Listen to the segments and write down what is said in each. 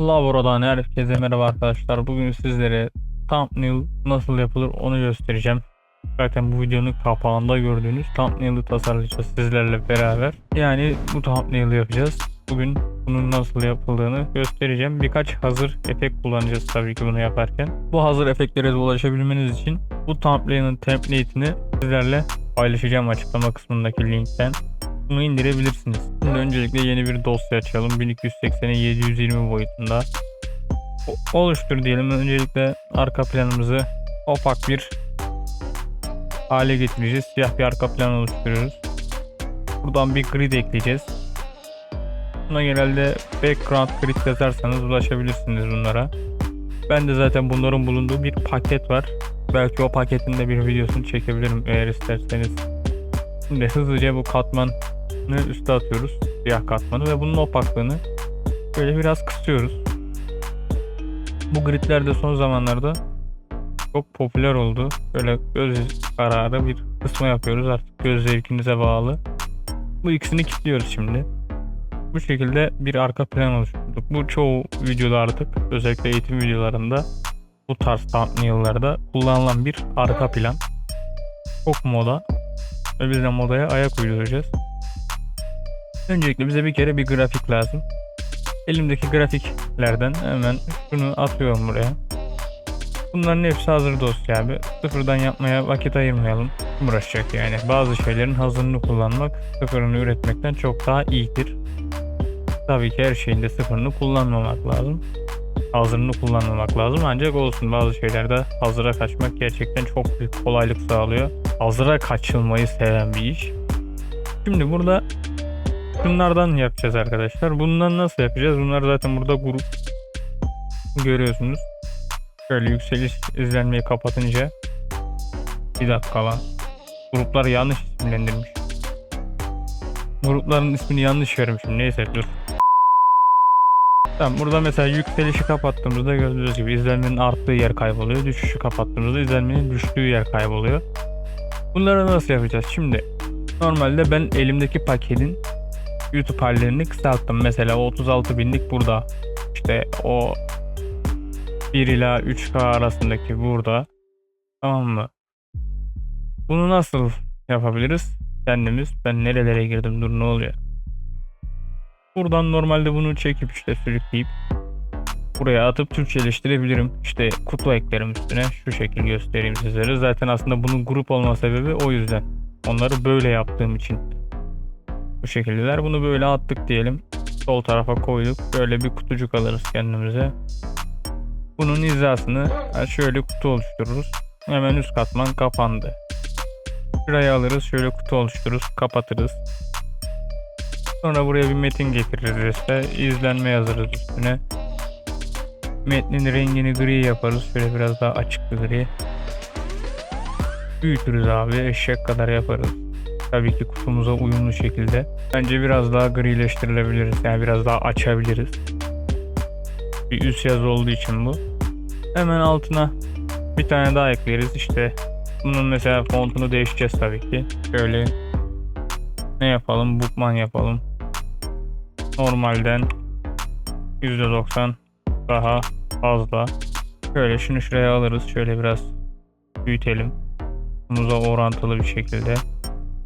Lavoro'dan herkese merhaba arkadaşlar. Bugün sizlere thumbnail nasıl yapılır onu göstereceğim. Zaten bu videonun kapağında gördüğünüz thumbnail'ı tasarlayacağız sizlerle beraber. Yani bu thumbnail'ı yapacağız. Bugün bunun nasıl yapıldığını göstereceğim. Birkaç hazır efekt kullanacağız tabii ki bunu yaparken. Bu hazır efektlere ulaşabilmeniz için bu thumbnail'ın template'ini sizlerle paylaşacağım açıklama kısmındaki linkten bunu indirebilirsiniz. Şimdi öncelikle yeni bir dosya açalım. 1280'e 720 boyutunda. Oluştur diyelim. Öncelikle arka planımızı opak bir hale getireceğiz. Siyah bir arka plan oluşturuyoruz. Buradan bir grid ekleyeceğiz. Buna genelde background grid yazarsanız ulaşabilirsiniz bunlara. Ben de zaten bunların bulunduğu bir paket var. Belki o paketin de bir videosunu çekebilirim eğer isterseniz. Şimdi hızlıca bu katmanı üste atıyoruz. Siyah katmanı ve bunun opaklığını böyle biraz kısıyoruz. Bu gridler de son zamanlarda çok popüler oldu. Böyle göz kararı bir kısma yapıyoruz artık göz zevkinize bağlı. Bu ikisini kilitliyoruz şimdi. Bu şekilde bir arka plan oluşturduk. Bu çoğu videoda artık özellikle eğitim videolarında bu tarz thumbnail'larda kullanılan bir arka plan. Çok moda ve biz de modaya ayak uyduracağız. Öncelikle bize bir kere bir grafik lazım. Elimdeki grafiklerden hemen şunu atıyorum buraya. Bunların hepsi hazır dosya abi. Sıfırdan yapmaya vakit ayırmayalım. Uğraşacak yani. Bazı şeylerin hazırını kullanmak sıfırını üretmekten çok daha iyidir. Tabii ki her şeyin de sıfırını kullanmamak lazım. Hazırını kullanmamak lazım ancak olsun bazı şeylerde hazıra kaçmak gerçekten çok büyük kolaylık sağlıyor. Hazıra kaçılmayı seven bir iş. Şimdi burada Bunlardan yapacağız arkadaşlar. Bundan nasıl yapacağız? Bunlar zaten burada grup görüyorsunuz. Şöyle yükseliş izlenmeyi kapatınca bir dakika lan. Gruplar yanlış isimlendirmiş. Grupların ismini yanlış vermişim. Neyse dur. Tamam burada mesela yükselişi kapattığımızda gördüğünüz gibi izlenmenin arttığı yer kayboluyor. Düşüşü kapattığımızda izlenmenin düştüğü yer kayboluyor. Bunları nasıl yapacağız? Şimdi normalde ben elimdeki paketin YouTube hallerini kısalttım. Mesela o 36 binlik burada. İşte o 1 ila 3K arasındaki burada. Tamam mı? Bunu nasıl yapabiliriz? Kendimiz. Ben nerelere girdim dur ne oluyor? Buradan normalde bunu çekip işte sürükleyip buraya atıp Türkçeleştirebilirim. İşte kutu eklerim üstüne. Şu şekil göstereyim sizlere. Zaten aslında bunun grup olma sebebi o yüzden. Onları böyle yaptığım için bu şekildeler. Bunu böyle attık diyelim. Sol tarafa koyduk. Böyle bir kutucuk alırız kendimize. Bunun hizasını şöyle kutu oluştururuz. Hemen üst katman kapandı. Şurayı alırız. Şöyle kutu oluştururuz. Kapatırız. Sonra buraya bir metin getiririz işte. İzlenme yazarız üstüne. Metnin rengini gri yaparız. Şöyle biraz daha açık bir gri. Büyütürüz abi. Eşek kadar yaparız tabii ki kutumuza uyumlu şekilde. Bence biraz daha grileştirilebiliriz. Yani biraz daha açabiliriz. Bir üst yazı olduğu için bu. Hemen altına bir tane daha ekleriz. İşte bunun mesela fontunu değişeceğiz tabii ki. Şöyle ne yapalım? Bookman yapalım. Normalden %90 daha fazla. Şöyle şunu şuraya alırız. Şöyle biraz büyütelim. Muza orantılı bir şekilde.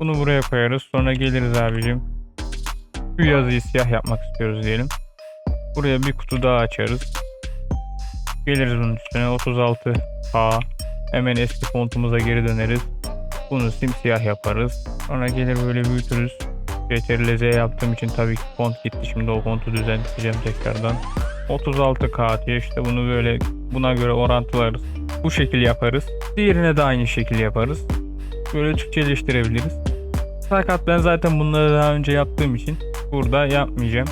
Bunu buraya koyarız. Sonra geliriz abicim. Şu yazıyı siyah yapmak istiyoruz diyelim. Buraya bir kutu daha açarız. Geliriz bunun üstüne 36K. Hemen eski fontumuza geri döneriz. Bunu simsiyah yaparız. Sonra gelir böyle büyütürüz. Ctrl Z yaptığım için tabii ki font gitti. Şimdi o fontu düzenleyeceğim tekrardan. 36K diye işte bunu böyle buna göre orantılarız. Bu şekil yaparız. Diğerine de aynı şekil yaparız. Böyle Türkçeleştirebiliriz. Fakat ben zaten bunları daha önce yaptığım için burada yapmayacağım.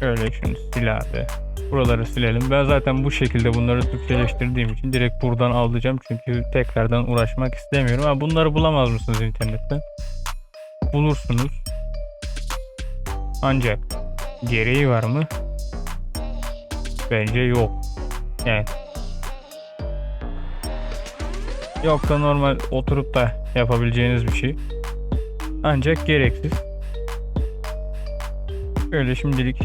Şöyle şunu sil abi. Buraları silelim. Ben zaten bu şekilde bunları Türkçeleştirdiğim için direkt buradan alacağım. Çünkü tekrardan uğraşmak istemiyorum. Ama bunları bulamaz mısınız internetten? Bulursunuz. Ancak gereği var mı? Bence yok. Yani yok da normal oturup da yapabileceğiniz bir şey. Ancak gereksiz. Şöyle şimdilik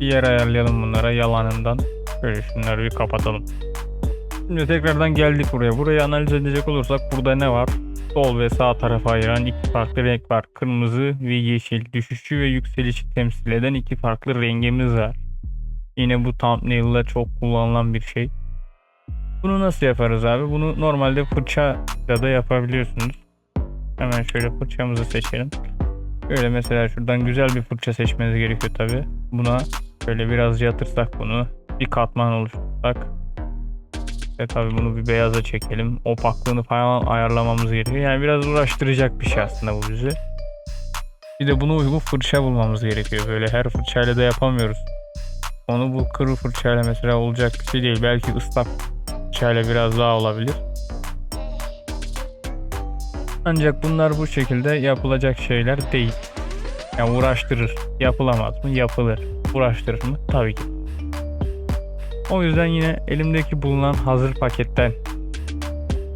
Bir yer ayarlayalım bunlara yalanından. Böyle şunları bir kapatalım. Şimdi tekrardan geldik buraya. Burayı analiz edecek olursak burada ne var? Sol ve sağ tarafa ayıran iki farklı renk var. Kırmızı ve yeşil. Düşüşü ve yükselişi temsil eden iki farklı rengimiz var. Yine bu thumbnail'da çok kullanılan bir şey. Bunu nasıl yaparız abi? Bunu normalde fırçayla da yapabiliyorsunuz. Hemen şöyle fırçamızı seçelim. Böyle mesela şuradan güzel bir fırça seçmeniz gerekiyor tabi. Buna şöyle biraz yatırsak bunu. Bir katman oluştursak. Ve tabi bunu bir beyaza çekelim. Opaklığını falan ayarlamamız gerekiyor. Yani biraz uğraştıracak bir şey aslında bu bizi. Bir de buna uygun fırça bulmamız gerekiyor. Böyle her fırçayla da yapamıyoruz. Onu bu kuru fırçayla mesela olacak bir şey değil. Belki ıslak fırçayla biraz daha olabilir. Ancak bunlar bu şekilde yapılacak şeyler değil. Yani uğraştırır. Yapılamaz mı? Yapılır. Uğraştırır mı? Tabii ki. O yüzden yine elimdeki bulunan hazır paketten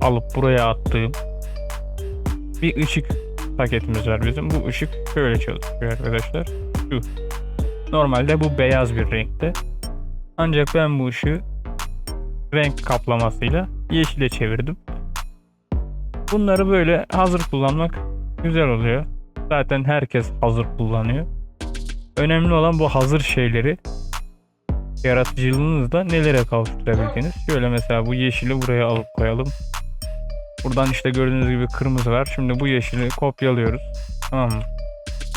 alıp buraya attığım bir ışık paketimiz var bizim. Bu ışık şöyle çalışıyor arkadaşlar. Şu. Normalde bu beyaz bir renkte. Ancak ben bu ışığı renk kaplamasıyla yeşile çevirdim. Bunları böyle hazır kullanmak güzel oluyor. Zaten herkes hazır kullanıyor. Önemli olan bu hazır şeyleri yaratıcılığınızda nelere kavuşturabildiğiniz. Şöyle mesela bu yeşili buraya alıp koyalım. Buradan işte gördüğünüz gibi kırmızı var. Şimdi bu yeşili kopyalıyoruz. Tamam mı?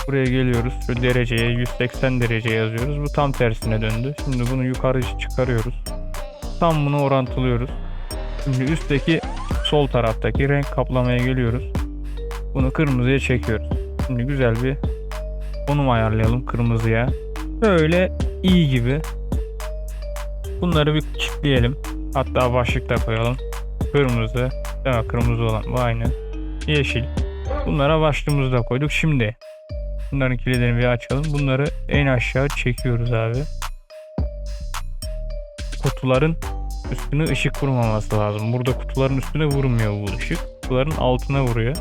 Buraya geliyoruz. Şu dereceye 180 derece yazıyoruz. Bu tam tersine döndü. Şimdi bunu yukarı çıkarıyoruz. Tam bunu orantılıyoruz. Şimdi üstteki sol taraftaki renk kaplamaya geliyoruz. Bunu kırmızıya çekiyoruz. Şimdi güzel bir konum ayarlayalım kırmızıya. Böyle iyi gibi. Bunları bir çiftleyelim. Hatta başlık da koyalım. Kırmızı. Değil Kırmızı olan bu aynı. Yeşil. Bunlara başlığımızı da koyduk. Şimdi bunların kilidini bir açalım. Bunları en aşağı çekiyoruz abi. Kutuların üstüne ışık vurmaması lazım. Burada kutuların üstüne vurmuyor bu ışık. Kutuların altına vuruyor.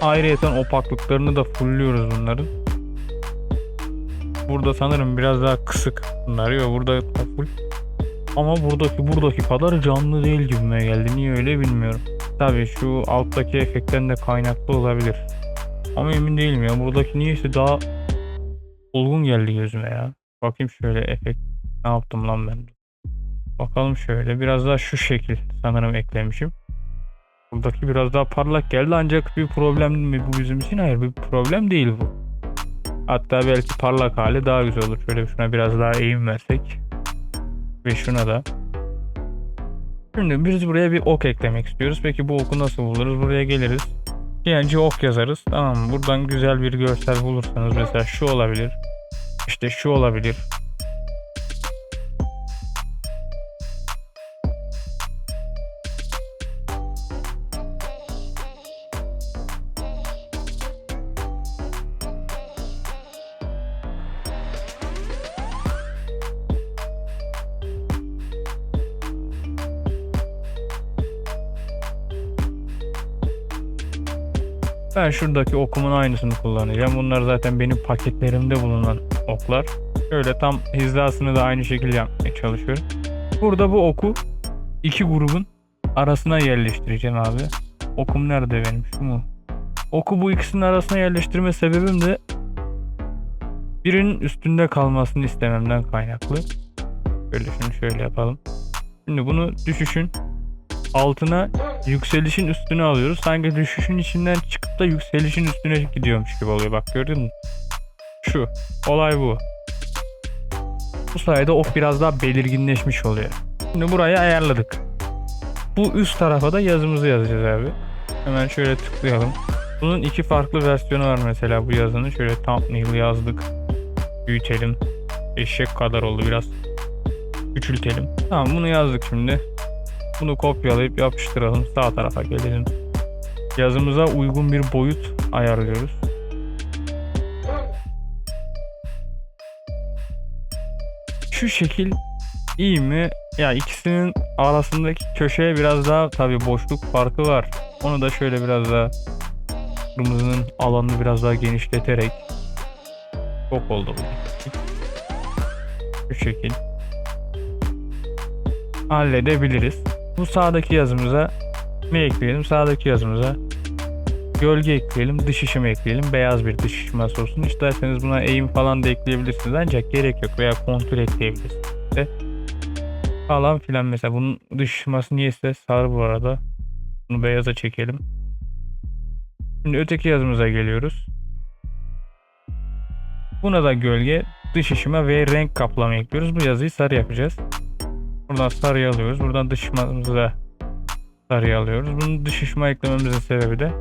Ayrıyeten opaklıklarını da fullüyoruz bunların. Burada sanırım biraz daha kısık bunlar. Yok burada full. Ama buradaki buradaki kadar canlı değil gibime geldi. Niye öyle bilmiyorum. Tabii şu alttaki efektten de kaynaklı olabilir. Ama emin değilim ya. Buradaki niyeyse daha olgun geldi gözüme ya. Bakayım şöyle efekt. Ne yaptım lan ben? Bakalım şöyle. Biraz daha şu şekil sanırım eklemişim. Buradaki biraz daha parlak geldi ancak bir problem mi bu bizim için? Hayır bir problem değil bu. Hatta belki parlak hali daha güzel olur. Şöyle şuna biraz daha eğim versek. Ve şuna da. Şimdi biz buraya bir ok eklemek istiyoruz. Peki bu oku nasıl buluruz? Buraya geliriz. PNG ok yazarız. Tamam? Buradan güzel bir görsel bulursanız mesela şu olabilir. İşte şu olabilir. Ben şuradaki okumun aynısını kullanacağım. Bunlar zaten benim paketlerimde bulunan oklar. Şöyle tam hizasını da aynı şekilde yapmaya çalışıyorum. Burada bu oku iki grubun arasına yerleştireceğim abi. Okum nerede benim? Şu mu? Oku bu ikisinin arasına yerleştirme sebebim de birinin üstünde kalmasını istememden kaynaklı. Şöyle şunu şöyle yapalım. Şimdi bunu düşüşün altına yükselişin üstüne alıyoruz. Sanki düşüşün içinden çıkıp da yükselişin üstüne gidiyormuş gibi oluyor. Bak gördün mü? Şu. Olay bu. Bu sayede ok biraz daha belirginleşmiş oluyor. Şimdi burayı ayarladık. Bu üst tarafa da yazımızı yazacağız abi. Hemen şöyle tıklayalım. Bunun iki farklı versiyonu var mesela bu yazının. Şöyle thumbnail yazdık. Büyütelim. Eşek kadar oldu biraz. Küçültelim. Tamam bunu yazdık şimdi. Bunu kopyalayıp yapıştıralım. Sağ tarafa gelelim. Yazımıza uygun bir boyut ayarlıyoruz. Şu şekil iyi mi? Ya ikisinin arasındaki köşeye biraz daha tabi boşluk farkı var. Onu da şöyle biraz daha kırmızının alanını biraz daha genişleterek Çok oldu bu. Şu şekil. Halledebiliriz. Bu sağdaki yazımıza ne ekleyelim? Sağdaki yazımıza gölge ekleyelim, dış ışım ekleyelim. Beyaz bir dış ışıması olsun. İsterseniz buna eğim falan da ekleyebilirsiniz. Ancak gerek yok veya kontür ekleyebilirsiniz. İşte falan filan mesela bunun dış ışıması niyeyse sarı bu arada. Bunu beyaza çekelim. Şimdi öteki yazımıza geliyoruz. Buna da gölge, dış ışıma ve renk kaplama ekliyoruz. Bu yazıyı sarı yapacağız. Buradan sarıya alıyoruz. Buradan dış ışımamızı da sarıya alıyoruz. Bunu dış ışıma eklememizin sebebi de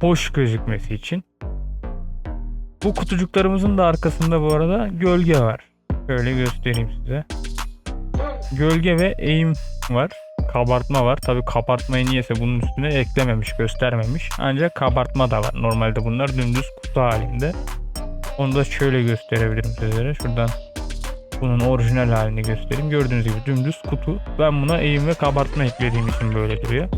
hoş gözükmesi için. Bu kutucuklarımızın da arkasında bu arada gölge var. Şöyle göstereyim size. Gölge ve eğim var. Kabartma var. Tabi kabartmayı niyeyse bunun üstüne eklememiş, göstermemiş. Ancak kabartma da var. Normalde bunlar dümdüz kutu halinde. Onu da şöyle gösterebilirim sizlere. Şuradan bunun orijinal halini göstereyim. Gördüğünüz gibi dümdüz kutu. Ben buna eğim ve kabartma eklediğim için böyle duruyor.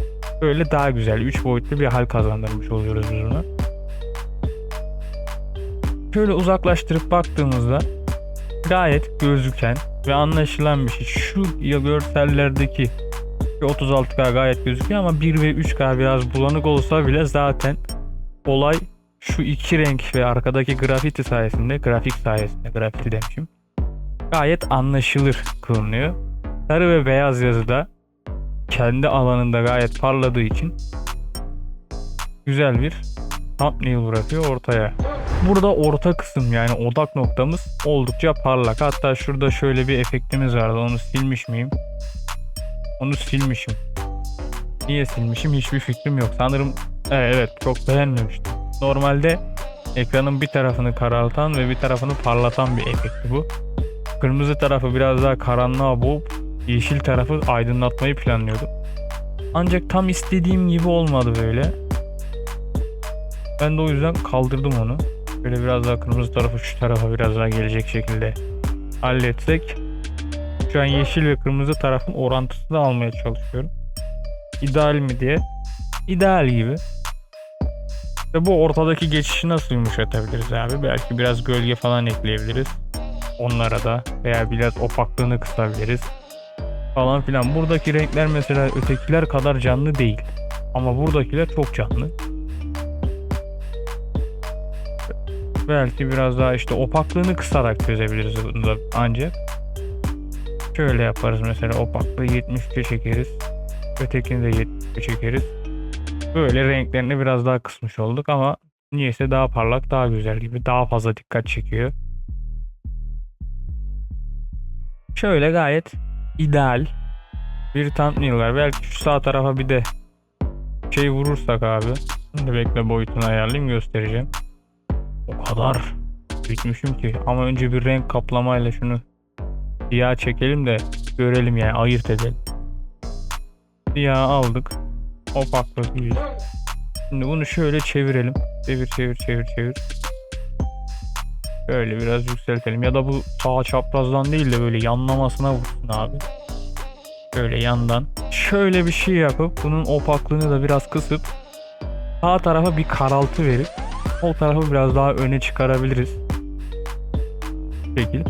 Böyle daha güzel, 3 boyutlu bir hal kazandırmış oluyoruz biz buna. Şöyle uzaklaştırıp baktığımızda gayet gözüken ve anlaşılan bir şey. Şu görsellerdeki şu 36K gayet gözüküyor ama 1 ve 3K biraz bulanık olsa bile zaten olay şu iki renk ve arkadaki grafiti sayesinde, grafik sayesinde, grafiti demişim. Gayet anlaşılır kılınıyor. Sarı ve beyaz yazıda kendi alanında gayet parladığı için güzel bir thumbnail bırakıyor ortaya. Burada orta kısım yani odak noktamız oldukça parlak. Hatta şurada şöyle bir efektimiz vardı. Onu silmiş miyim? Onu silmişim. Niye silmişim hiçbir fikrim yok. Sanırım evet, evet çok beğenmemiştim. Normalde ekranın bir tarafını karartan ve bir tarafını parlatan bir efekti bu. Kırmızı tarafı biraz daha karanlığa boğup yeşil tarafı aydınlatmayı planlıyordum. Ancak tam istediğim gibi olmadı böyle. Ben de o yüzden kaldırdım onu. Böyle biraz daha kırmızı tarafı şu tarafa biraz daha gelecek şekilde halletsek. Şu an yeşil ve kırmızı tarafın orantısını almaya çalışıyorum. İdeal mi diye. İdeal gibi. Ve bu ortadaki geçişi nasıl yumuşatabiliriz abi? Belki biraz gölge falan ekleyebiliriz. Onlara da veya biraz opaklığını kısabiliriz. Falan filan. Buradaki renkler mesela ötekiler kadar canlı değil. Ama buradakiler çok canlı. Belki biraz daha işte opaklığını kısarak çözebiliriz bunu da ancak. Şöyle yaparız mesela opaklığı 73'e çekeriz. Ötekini de 73'e çekeriz. Böyle renklerini biraz daha kısmış olduk ama niyeyse daha parlak daha güzel gibi daha fazla dikkat çekiyor. Şöyle gayet ideal bir thumbnail var. Belki şu sağ tarafa bir de şey vurursak abi. Şimdi bekle boyutunu ayarlayayım göstereceğim. O kadar bitmişim ki. Ama önce bir renk kaplamayla şunu siyah çekelim de görelim yani ayırt edelim. Siyah aldık. Opaklık 100. Şimdi bunu şöyle çevirelim. Çevir çevir çevir çevir. Böyle biraz yükseltelim. Ya da bu sağ çaprazdan değil de böyle yanlamasına vursun abi. Şöyle yandan. Şöyle bir şey yapıp bunun opaklığını da biraz kısıp sağ tarafa bir karaltı verip sol tarafı biraz daha öne çıkarabiliriz. Bu şekil.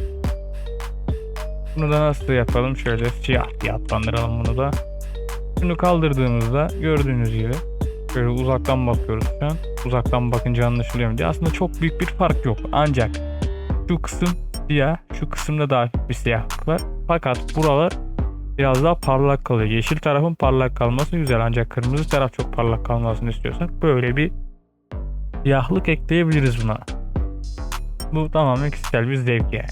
Bunu da nasıl yapalım? Şöyle siyah diye adlandıralım bunu da. Şunu kaldırdığımızda gördüğünüz gibi şöyle uzaktan bakıyoruz şu an. Uzaktan bakınca anlaşılıyor mu diye. Aslında çok büyük bir fark yok. Ancak şu kısım siyah, şu kısımda da hafif bir siyahlık var. Fakat buralar biraz daha parlak kalıyor. Yeşil tarafın parlak kalması güzel ancak kırmızı taraf çok parlak kalmasını istiyorsak böyle bir siyahlık ekleyebiliriz buna. Bu tamamen kişisel bir zevk yani.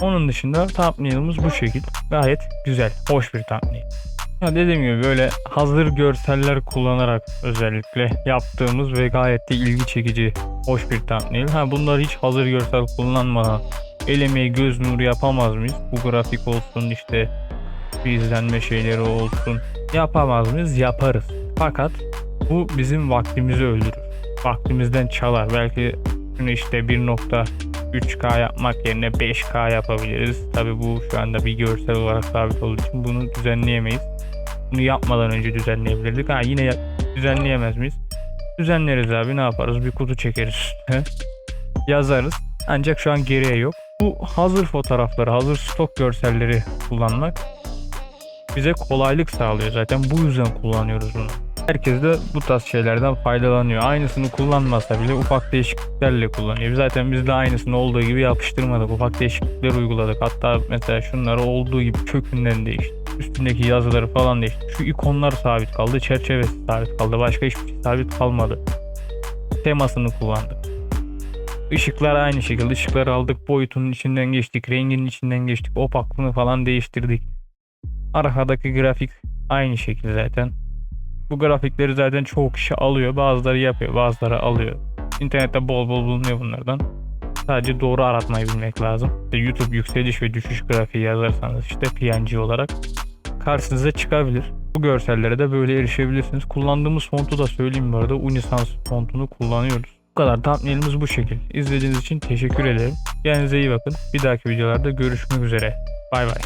Onun dışında thumbnail'ımız bu şekil. Gayet güzel, hoş bir thumbnail. Ya dediğim gibi böyle hazır görseller kullanarak özellikle yaptığımız ve gayet de ilgi çekici, hoş bir thumbnail. Ha bunlar hiç hazır görsel kullanmadan el göz nuru yapamaz mıyız? Bu grafik olsun işte bir izlenme şeyleri olsun. Yapamaz mıyız? Yaparız. Fakat bu bizim vaktimizi öldürür. Vaktimizden çalar. Belki şunu işte 1.3K yapmak yerine 5K yapabiliriz. Tabi bu şu anda bir görsel olarak sabit olduğu için bunu düzenleyemeyiz. Bunu yapmadan önce düzenleyebilirdik. Ha yine düzenleyemez miyiz? Düzenleriz abi ne yaparız? Bir kutu çekeriz. Yazarız. Ancak şu an geriye yok. Bu hazır fotoğrafları, hazır stok görselleri kullanmak bize kolaylık sağlıyor. Zaten bu yüzden kullanıyoruz bunu. Herkes de bu tarz şeylerden faydalanıyor. Aynısını kullanmasa bile ufak değişikliklerle kullanıyor. Zaten biz de aynısını olduğu gibi yapıştırmadık. Ufak değişiklikler uyguladık. Hatta mesela şunları olduğu gibi kökünden değişti. Üstündeki yazıları falan değişti. Şu ikonlar sabit kaldı. Çerçevesi sabit kaldı. Başka hiçbir şey sabit kalmadı. Temasını kullandık. Işıklar aynı şekilde. Işıkları aldık. Boyutunun içinden geçtik. Renginin içinden geçtik. Opaklığını falan değiştirdik. Arkadaki grafik aynı şekilde zaten. Bu grafikleri zaten çoğu kişi alıyor. Bazıları yapıyor, bazıları alıyor. İnternette bol bol bulunuyor bunlardan. Sadece doğru aratmayı bilmek lazım. İşte YouTube yükseliş ve düşüş grafiği yazarsanız işte PNG olarak karşınıza çıkabilir. Bu görsellere de böyle erişebilirsiniz. Kullandığımız fontu da söyleyeyim bu arada. Unisans fontunu kullanıyoruz. Bu kadar thumbnailimiz bu şekil. İzlediğiniz için teşekkür ederim. Kendinize iyi bakın. Bir dahaki videolarda görüşmek üzere. Bay bay.